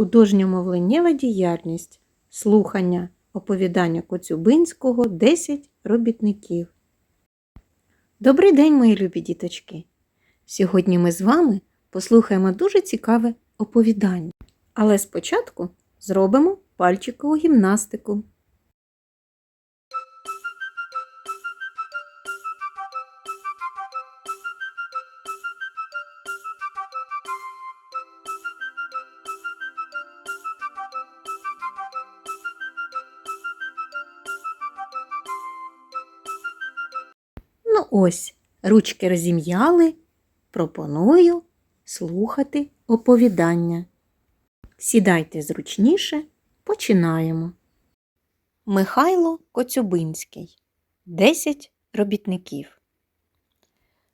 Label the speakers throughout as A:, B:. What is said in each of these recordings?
A: Художньо-мовленнєва діяльність. Слухання оповідання Коцюбинського 10 робітників. Добрий день, мої любі діточки! Сьогодні ми з вами послухаємо дуже цікаве оповідання. Але спочатку зробимо пальчикову гімнастику. Ну ось, ручки розім'яли. Пропоную слухати оповідання. Сідайте зручніше, починаємо. Михайло Коцюбинський. Десять робітників.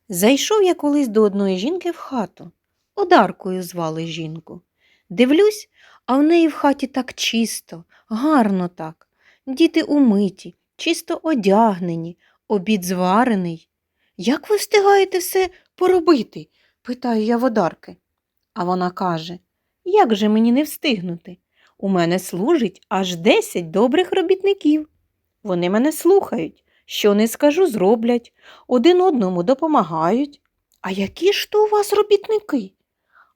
A: Зайшов я колись до одної жінки в хату. Одаркою звали жінку. Дивлюсь, а в неї в хаті так чисто, гарно так. Діти умиті, чисто одягнені, обід зварений. Як ви встигаєте все поробити? питаю я водарки. А вона каже, як же мені не встигнути? У мене служить аж десять добрих робітників. Вони мене слухають, що не скажу, зроблять, один одному допомагають. А які ж то у вас робітники?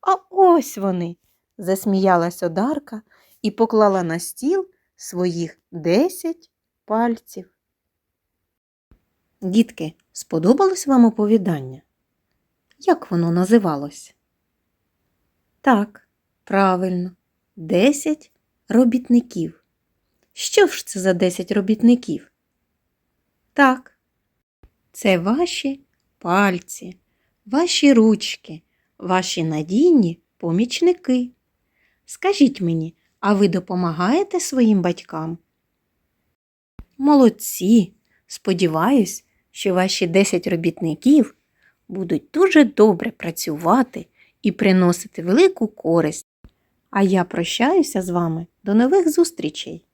A: А ось вони, засміялась Одарка і поклала на стіл своїх десять пальців. Дітки, сподобалось вам оповідання? Як воно називалось? Так, правильно, десять робітників. Що ж це за десять робітників? Так, це ваші пальці, ваші ручки, ваші надійні помічники. Скажіть мені, а ви допомагаєте своїм батькам? Молодці! Сподіваюсь, що ваші 10 робітників будуть дуже добре працювати і приносити велику користь. А я прощаюся з вами до нових зустрічей!